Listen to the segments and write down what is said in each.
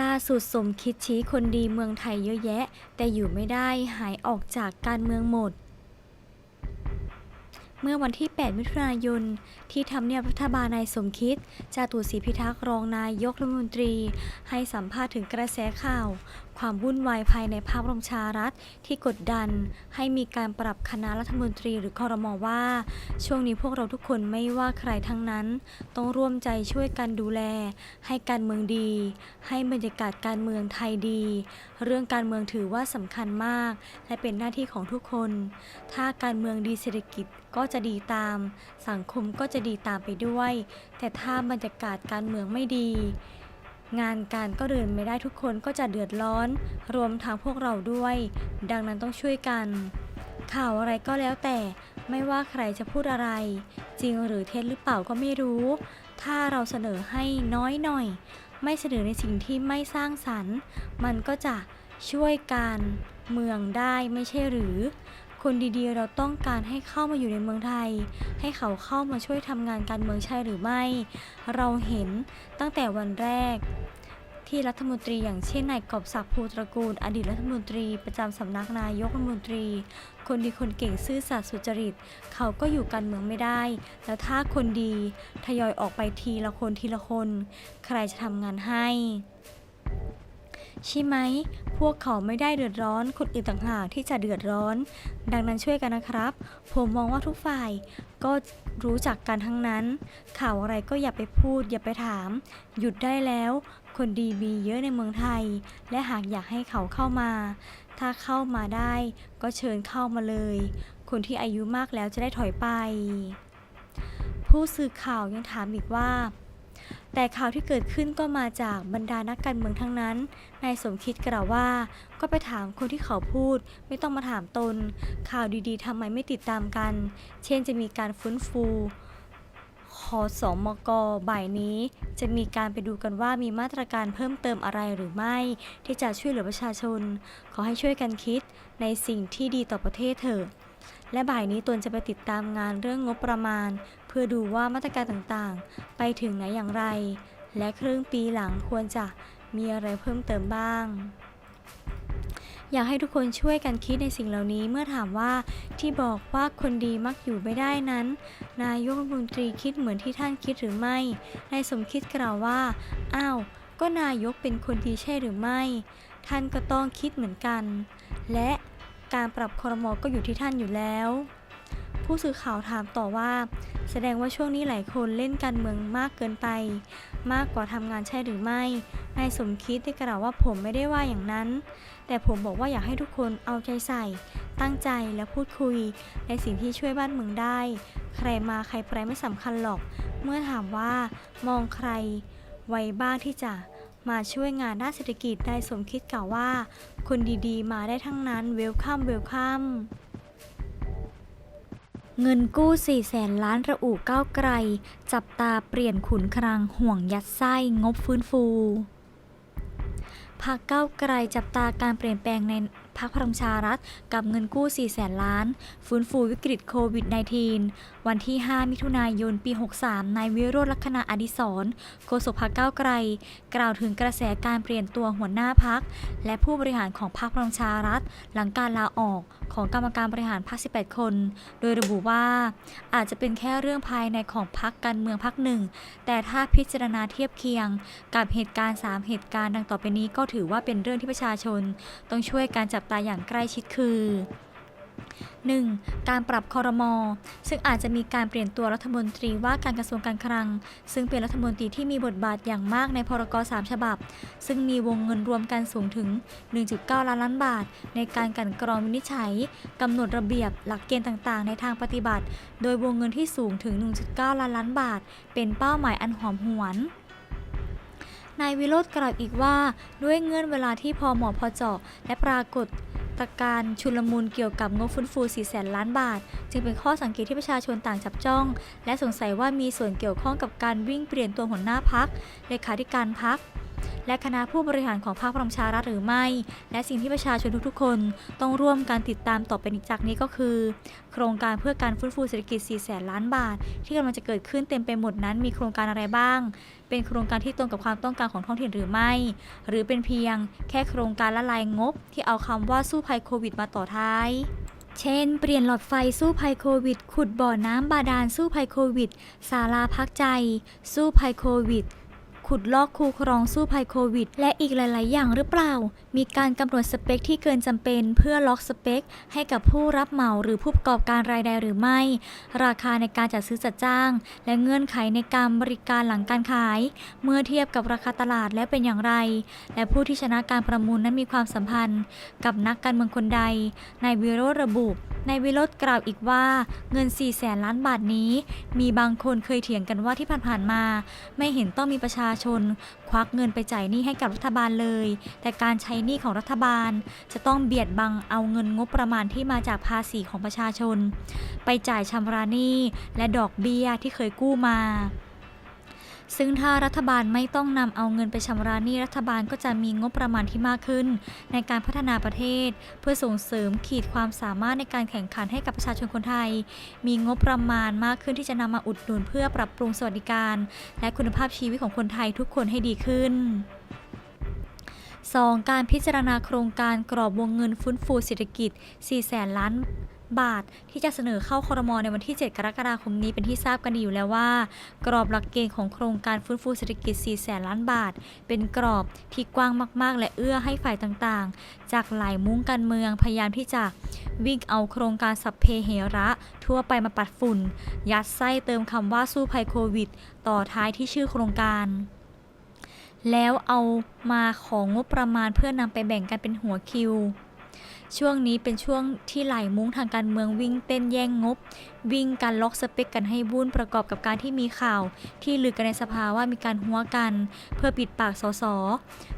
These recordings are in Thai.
ล่าสุดสมคิดชี้คนดีเมืองไทยเยอะแยะ แต่อยู่ไม่ได้หายออกจากการเมืองหมด เมื่อวันที่ 8 มิถุนายน ที่ทำเนียบรัฐบาลนายสมคิดจาตุศรีพิทักษ์รองนายกรัฐมนตรี ให้สัมภาษณ์ถึงกระแสข่าว ความวุ่นวายภายในพรรคประชารัฐที่กดดัน ให้มีการปรับคณะรัฐมนตรีหรือคอรมอว่า ช่วงนี้พวกเราทุกคนไม่ว่าใครทั้งนั้น ต้องร่วมใจช่วยกันดูแล ให้การเมืองดี ให้บรรยากาศการเมืองไทยดี เรื่องการเมืองถือว่าสำคัญมาก และเป็นหน้าที่ของทุกคน ถ้าการเมืองดีเศรษฐกิจก็จะดีตาม สังคมก็จะดีตามไปด้วย แต่ถ้าบรรยากาศการเมืองไม่ดี งานการก็เดินไม่ได้ทุกคนก็จะเดือดร้อน รวมทั้งพวกเราด้วย ดังนั้นต้องช่วยกัน ข่าวอะไรก็แล้วแต่ไม่ว่าใครจะพูดอะไร จริงหรือเท็จหรือเปล่าก็ไม่รู้ ถ้าเราเสนอให้น้อยหน่อย ไม่เสนอในสิ่งที่ไม่สร้างสรรค์ มันก็จะช่วยการเมืองได้ไม่ใช่หรือ คนดีๆ เราต้องการให้เข้ามาอยู่ในเมืองไทย ให้เขาเข้ามาช่วยทำงานการเมืองใช่หรือไม่ เราเห็นตั้งแต่วันแรก ที่รัฐมนตรีอย่างเช่นนายกอบศักดิ์ภูตระกูล อดีตรัฐมนตรี ประจำสำนักนายกรัฐมนตรี คนดีคนเก่งซื่อสัตย์สุจริต เขาก็อยู่การเมืองไม่ได้ แล้วถ้าคนดีทยอยออกไปทีละคนทีละคน ใครจะทำงานให้ ใช่ไหม พวกเขาไม่ได้เดือดร้อน คนอื่นต่างหากที่จะเดือดร้อน ดังนั้นช่วยกันนะครับ ผมมองว่าทุกฝ่ายก็รู้จักกันทั้งนั้น ข่าวอะไรก็อย่าไปพูด อย่าไปถาม หยุดได้แล้ว คนดีมีเยอะในเมืองไทย และหากอยากให้เขาเข้ามา ถ้าเข้ามาได้ ก็เชิญเข้ามาเลย คนที่อายุมากแล้วจะได้ถอยไป ผู้สื่อข่าวยังถามอีกว่า แต่ข่าวที่เกิดขึ้นก็มาจากบรรดานักการเมืองทั้งนั้น นายสมคิดกล่าวว่า ก็ไปถามคนที่เขาพูด ไม่ต้องมาถามตน ข่าวดีๆทำไมไม่ติดตามกัน เช่นจะมีการฟื้นฟูขอสอมกบ่ายนี้ จะมีการไปดูกันว่ามีมาตรการเพิ่มเติมอะไรหรือไม่ ที่จะช่วยเหลือประชาชน ขอให้ช่วยกันคิดในสิ่งที่ดีต่อประเทศเถอะ และบ่ายนี้ตนจะไปติดตามงานเรื่องงบประมาณ เพื่อดูว่ามาตรการต่างๆ ไปถึงไหนอย่างไร และครึ่งปีหลังควรจะมีอะไรเพิ่มเติมบ้าง อยากให้ทุกคนช่วยกันคิดในสิ่งเหล่านี้เมื่อถามว่าที่บอกว่าคนดีมักอยู่ไม่ได้นั้น นายกรัฐมนตรีคิดเหมือนที่ท่านคิดหรือไม่นายสมคิดกล่าวว่าอ้าวก็นายกเป็นคนดีใช่หรือไม่ ท่านก็ต้องคิดเหมือนกัน และ การปรับคอรมอก็อยู่ที่ท่านอยู่แล้ว ผู้สื่อข่าวถามต่อว่า แสดงว่าช่วงนี้หลายคนเล่นการเมืองมากเกินไป มากกว่าทำงานใช่หรือไม่นายสมคิดได้กล่าวว่าผมไม่ได้ว่าอย่างนั้น แต่ผมบอกว่าอยากให้ทุกคนเอาใจใส่ ตั้งใจและพูดคุย ในสิ่งที่ช่วยบ้านเมืองได้ ใครมาใครไปไม่สำคัญหรอก เมื่อถามว่ามองใคร ไว้บ้างที่จะ มาช่วยงานด้านเศรษฐกิจนายสมคิดกล่าวว่า คนดีๆ มาได้ทั้งนั้นเวลคัมเวลคัมเงินกู้ 4 แสนล้านระอุก้าวไกล จับตาเปลี่ยนขุนครังห่วงยัดไส้งบฟื้นฟูพักก้าวไกลจับตาการเปลี่ยนแปลงใน พักพลังชารัฐกับเงินกู้ 4 แสนล้าน ฟื้นฟูวิกฤตโควิด -19 วันที่ 5 มิถุนายน ปี 63 นายวิโรจน์ลักษณะอดิศรโฆษกพักก้าวไกล กล่าวถึงกระแสการเปลี่ยนตัวหัวหน้าพัก และผู้บริหารของพรรคพลังชารัฐ หลังการลาออกของกรรมการบริหารพรรค 18 คน โดยระบุว่า อาจจะเป็นแค่เรื่องภายในของพรรคการเมืองพรรคหนึ่ง แต่ถ้าพิจารณาเทียบเคียง กับเหตุการณ์ 3 เหตุการณ์ดังต่อไปนี้ก็ถือว่าเป็นเรื่องที่ประชาชน ต้องช่วยการจับตาอย่างใกล้ชิดคือ 1. การปรับคอรมอซึ่งอาจจะมีการเปลี่ยนตัวรัฐมนตรีว่าการกระทรวงการคลัง ซึ่งเป็นรัฐมนตรีที่มีบทบาทอย่างมากในพรก3ฉบับ ซึ่งมีวงเงินรวมกันสูงถึง 1.9 ล้านล้านบาท ในการกันกรองวินิจฉัยกำหนดระเบียบหลักเกณฑ์ต่างๆ ในทางปฏิบัติ โดยวงเงินที่สูงถึง 1.9 ล้านล้านบาท เป็นเป้าหมายอันหอมหวน นายวิโรธกล่าวอีกว่า ด้วยเงื่อนเวลาที่พอเหมาะพอเจาะและปรากฏตการชุลมุนเกี่ยวกับงบฟื้นฟู 4 แสนล้านบาท จึงเป็นข้อสังเกตที่ประชาชนต่างจับจ้อง และสงสัยว่ามีส่วนเกี่ยวข้องกับการวิ่งเปลี่ยนตัวหัวหน้าพักเลขาธิการพัก และคณะผู้บริหารของพรรคพลังประชารัฐหรือไม่ และสิ่งที่ประชาชนทุกๆ คนต้องร่วมการติดตามต่อไปจากนี้ก็คือ โครงการเพื่อการฟื้นฟูเศรษฐกิจ 4 แสนล้านบาท ที่กำลังจะเกิดขึ้นเต็มไปหมดนั้นมีโครงการอะไรบ้าง เป็นโครงการที่ตรงกับความต้องการของท้องถิ่นหรือไม่ หรือเป็นเพียง แค่โครงการละลายงบ ที่เอาคำว่าสู้ภัยโควิดมาต่อท้ายเช่น เปลี่ยนหลอดไฟสู้ภัยโควิด ขุดบ่อน้ำบาดาลสู้ภัยโควิด ศาลาพักใจ สู้ภัยโควิด ขุดลอกคูครองสู้ภัยโควิด และอีกหลาย ๆ อย่างหรือเปล่า มีการกำหนดสเปคที่เกินจำเป็น เพื่อล็อกสเปค ให้กับผู้รับเหมาหรือผู้ประกอบการรายใดหรือไม่ ราคาในการจัดซื้อจัดจ้าง และเงื่อนไขในการบริการหลังการขาย เมื่อเทียบกับราคาตลาดและเป็นอย่างไร และผู้ที่ชนะการประมูลนั้นมีความสัมพันธ์ กับนักการเมืองคนใดนายวิโรจน์ระบุนายวิโรจน์กล่าวอีกว่าเงิน 4 แสนล้านบาทนี้ มีบางคนเคยเถียงกันว่าที่ผ่านๆมา ไม่เห็นต้องมีประชาชน ควักเงินไปจ่ายหนี้ให้กับรัฐบาลเลย แต่การใช้หนี้ของรัฐบาล จะต้องเบียดบังเอาเงินงบประมาณที่มาจากภาษีของประชาชน ไปจ่ายชำระหนี้และดอกเบี้ยที่เคยกู้มา ซึ่งถ้ารัฐบาลไม่ต้องนำเอาเงินไปชำระหนี้รัฐบาลก็จะมีงบประมาณที่มากขึ้น ในการพัฒนาประเทศ เพื่อส่งเสริมขีดความสามารถในการแข่งขันให้กับประชาชนคนไทย มีงบประมาณมากขึ้นที่จะนำมาอุดหนุนเพื่อปรับปรุงสวัสดิการ และคุณภาพชีวิตของคนไทยทุกคนให้ดีขึ้น 2. การพิจารณาโครงการกรอบวงเงินฟื้นฟูเศรษฐกิจ 4 แสนล้าน บาทที่จะเสนอเข้าคอรมอในวันที่ 7 กรกฎาคมนี้เป็นที่ทราบกันดีอยู่แล้วว่า กรอบหลักเกณฑ์ของโครงการฟื้นฟูเศรษฐกิจ 4 แสนล้านบาท เป็นกรอบที่กว้างมาก ๆ และเอื้อให้ฝ่ายต่างๆ จากหลายมุ้งการเมืองพยายามที่จะวิ่งเอาโครงการสัพเพเหระทั่วไปมาปัดฝุ่น ยัดไส้เติมคำว่าสู้ภัยโควิด ต่อท้ายที่ชื่อโครงการแล้วเอามาของงบประมาณเพื่อนำไปแบ่งกันเป็นหัวคิว ช่วงนี้เป็นช่วงที่หลายมุ้งทางการเมืองวิ่งเต้นแย่งงบ วิ่งกันล็อกสเปคกันให้วุ่นประกอบกับการที่มีข่าว ที่ลือกันในสภาว่ามีการหัวกัน เพื่อปิดปากสส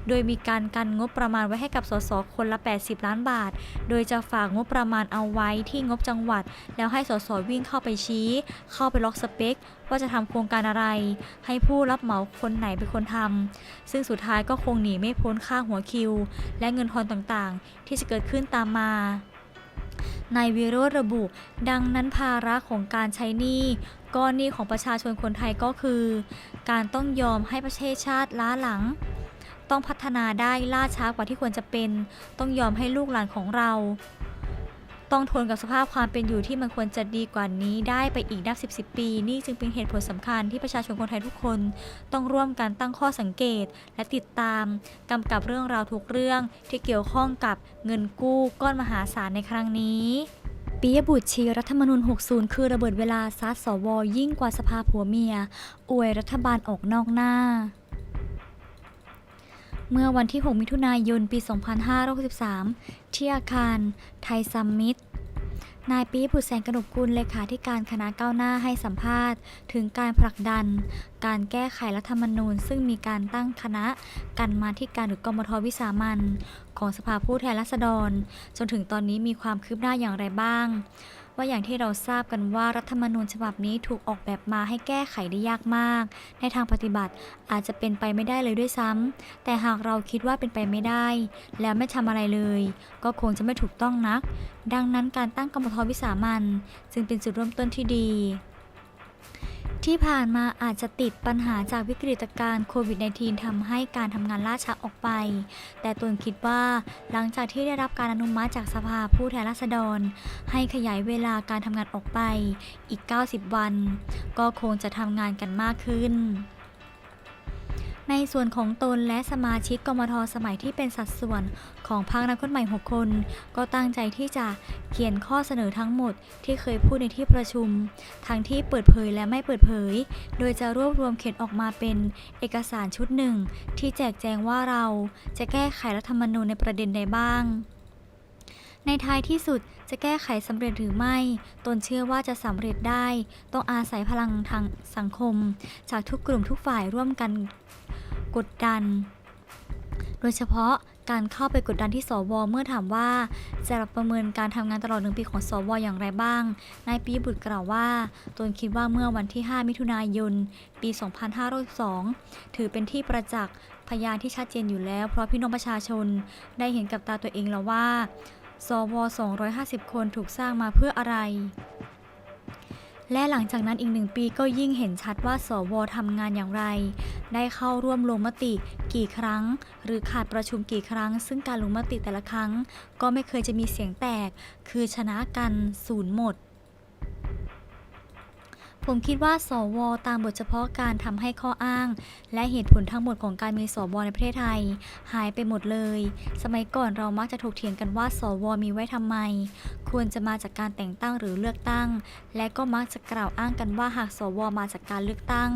โดยมีการกันงบประมาณไว้ให้กับสสคนละ 80 ล้านบาท โดยจะฝากงบประมาณเอาไว้ที่งบจังหวัด แล้วให้สสวิ่งเข้าไปชี้ เข้าไปล็อกสเปค ว่าจะทำโครงการอะไร ให้ผู้รับเหมาคนไหนเป็นคนทำซึ่งสุดท้ายก็คงหนีไม่พ้นค่าหัวคิว และเงินทอนต่างๆ ที่จะเกิดขึ้นตามมานายวิโรธระบุ ดังนั้นภาระของการใช้หนี้ก้อนหนี้ของประชาชนคนไทยก็คือ การต้องยอมให้ประเทศชาติล้าหลัง ต้องพัฒนาได้ล่าช้ากว่าที่ควรจะเป็น ต้องยอมให้ลูกหลานของเรา ต้องทนกับสภาพความเป็นอยู่ที่มันควรจะดีกว่านี้ได้ไปอีกนับสิบสิบปี นี่จึงเป็นเหตุผลสำคัญที่ประชาชนคนไทยทุกคน ต้องร่วมกันตั้งข้อสังเกต และติดตามกำกับเรื่องราวทุกเรื่องที่เกี่ยวข้องกับเงินกู้ก้อนมหาศาลในครั้งนี้ปิยบุตรชีรัฐธรรมนูญ 60 คือระเบิดเวลาซัดสวยิ่งกว่าสภาผัวเมีย อวยรัฐบาลออกนอกหน้า เมื่อวันที่ 6 มิถุนายน ปี 2563 ที่อาคารไทยซัมมิตนายปีบุตรแสงกนกกุลเลขาธิการคณะก้าวหน้าให้สัมภาษณ์ ถึงการผลักดัน การแก้ไขรัฐธรรมนูญ ซึ่งมีการตั้งคณะกันมาที่การหรือกมทวิสามันของสภาผู้แทนราษฎร จนถึงตอนนี้มีความคืบหน้าอย่างไรบ้าง ว่าอย่างที่เราทราบกันว่ารัฐธรรมนูญฉบับนี้ถูกออกแบบมาให้แก้ไขได้ยากมาก ในทางปฏิบัติอาจจะเป็นไปไม่ได้เลยด้วยซ้ำแต่หากเราคิดว่าเป็นไปไม่ได้ แล้วไม่ทำอะไรเลย ก็คงจะไม่ถูกต้องนัก ดังนั้นการตั้งกรรมทวิสามันจึงเป็นจุดเริ่มต้นที่ดี ที่ผ่านมาอาจจะติดปัญหาจากวิกฤตการณ์โควิด -19 ทำให้การทำงานล่าช้าออกไป แต่ตนคิดว่าหลังจากที่ได้รับการอนุมัติจากสภาผู้แทนราษฎร ให้ขยายเวลาการทำงานออกไปอีก 90 วัน ก็คงจะทำงานกันมากขึ้น ในส่วนของตนและสมาชิกกมทสมัยที่เป็นสัดส่วนของพรรคนักคนใหม่ 6 คน ก็ตั้งใจที่จะเขียนข้อเสนอทั้งหมดที่เคยพูดในที่ประชุม ทั้งที่เปิดเผยและไม่เปิดเผย โดยจะรวบรวมเขียนออกมาเป็นเอกสารชุดหนึ่ง ที่แจกแจงว่าเราจะแก้ไขรัฐธรรมนูญในประเด็นใดบ้างในท้ายที่สุดจะแก้ไขสำเร็จหรือไม่ ตนเชื่อว่าจะสำเร็จได้ ต้องอาศัยพลังทางสังคม จากทุกกลุ่มทุกฝ่ายร่วมกัน กดดัน โดยเฉพาะการเข้าไปกดดันที่สว เมื่อถามว่าจะรับประเมินการทำงานตลอดหนึ่งปีของสว อย่างไรบ้าง นายปีบุตรกล่าวว่าตนคิดว่าเมื่อวันที่ 5 มิถุนายน ปี 2502ถือเป็นที่ประจักษ์พยานที่ชัดเจนอยู่แล้ว เพราะพี่น้องประชาชนได้เห็นกับตาตัวเองแล้วว่า สว 250 คนถูกสร้างมาเพื่ออะไรและหลังจากนั้นอีกหนึ่งปีก็ยิ่งเห็นชัดว่าสวทำงานอย่างไร ได้เข้าร่วมลงมติกี่ครั้ง หรือขาดประชุมกี่ครั้ง ซึ่งการลงมติแต่ละครั้ง ก็ไม่เคยจะมีเสียงแตก คือชนะกันศูนย์หมด ผมคิดว่าสว ตามบทเฉพาะการทำให้ข้ออ้าง และเหตุผลทั้งหมดของการมีสวในประเทศไทย หายไปหมดเลย สมัยก่อนเรามักจะถกเถียงกันว่า สว มีไว้ทำไม ควรจะมาจากการแต่งตั้งหรือเลือกตั้ง และก็มักจะกล่าวอ้างกันว่าหากสว มาจากการเลือกตั้ง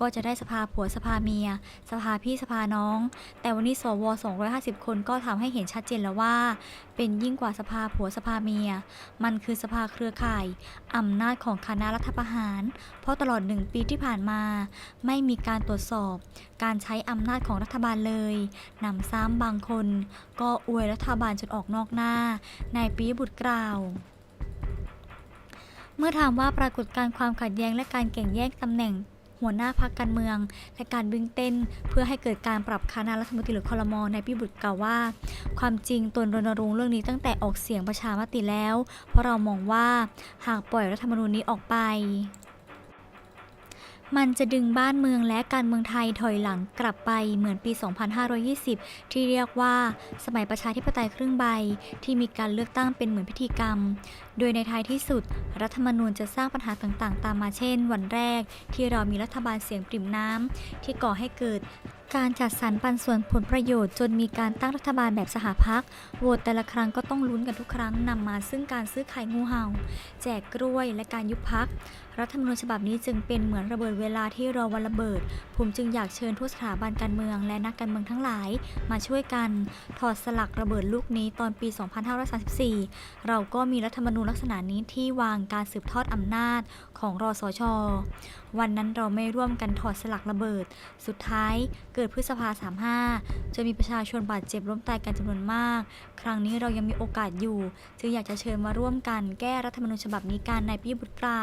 ก็จะได้สภาผัวสภาเมีย สภาพี่สภาน้อง แต่วันนี้สว 250 คนก็ทำให้เห็นชัดเจนแล้วว่า เป็นยิ่งกว่าสภาผัวสภาเมีย มันคือสภาเครือข่ายอำนาจของคณะรัฐประหารเพราะตลอดหนึ่งปีที่ผ่านมา ไม่มีการตรวจสอบ การใช้อำนาจของรัฐบาลเลยนำซ้ำบางคน ก็อวยรัฐบาลจนออกนอกหน้านายปีบุตรกล่าวเมื่อถามว่าปรากฏการความขัดแย้งและการแข่งแย่งตำแหน่ง หัวหน้าพักการเมือง และการบึ้งเต้น เพื่อให้เกิดการปรับคณะรัฐมนตรีหรือคอรมอนายพิบุตรกล่าวว่า ความจริงตนรณรงค์เรื่องนี้ตั้งแต่ออกเสียงประชามติแล้ว เพราะเรามองว่าหากปล่อยรัฐธรรมนูญนี้ออกไป มันจะดึงบ้านเมืองและการเมืองไทยถอยหลังกลับไปเหมือนปี 2520 ที่เรียกว่าสมัยประชาธิปไตยครึ่งใบ ที่มีการเลือกตั้งเป็นเหมือนพิธีกรรม โดยในท้ายที่สุด รัฐธรรมนูญจะสร้างปัญหาต่างๆ ตามมาเช่น วันแรก ที่เรามีรัฐบาลเสียงปริ่มน้ำที่ก่อให้เกิดการจัดสรรปันส่วนผลประโยชน์จนมีการตั้งรัฐบาลแบบสหพักโหวตแต่ละครั้งก็ต้องลุ้นกันทุกครั้งนำมาซึ่งการซื้อขายงูเห่า แจกกล้วยและการยุบพัก รัฐธรรมนูญฉบับนี้จึงเป็นเหมือนระเบิดเวลาที่รอวันระเบิด ผมจึงอยากเชิญทุกสถาบันการเมืองและนักการเมืองทั้งหลาย มาช่วยกันถอดสลักระเบิดลูกนี้ตอนปี 2534 เราก็มีรัฐธรรมนูญลักษณะนี้ที่วางการสืบทอดอำนาจของรอสช วันนั้นเราไม่ร่วมกันถอดสลักระเบิด สุดท้ายเกิดพฤษภา 35จนมีประชาชนบาดเจ็บล้มตายกันจำนวนมาก ครั้งนี้เรายังมีโอกาสอยู่ จึงอยากจะเชิญมาร่วมกันแก้รัฐธรรมนูญฉบับนี้กันในพิบุตรกลา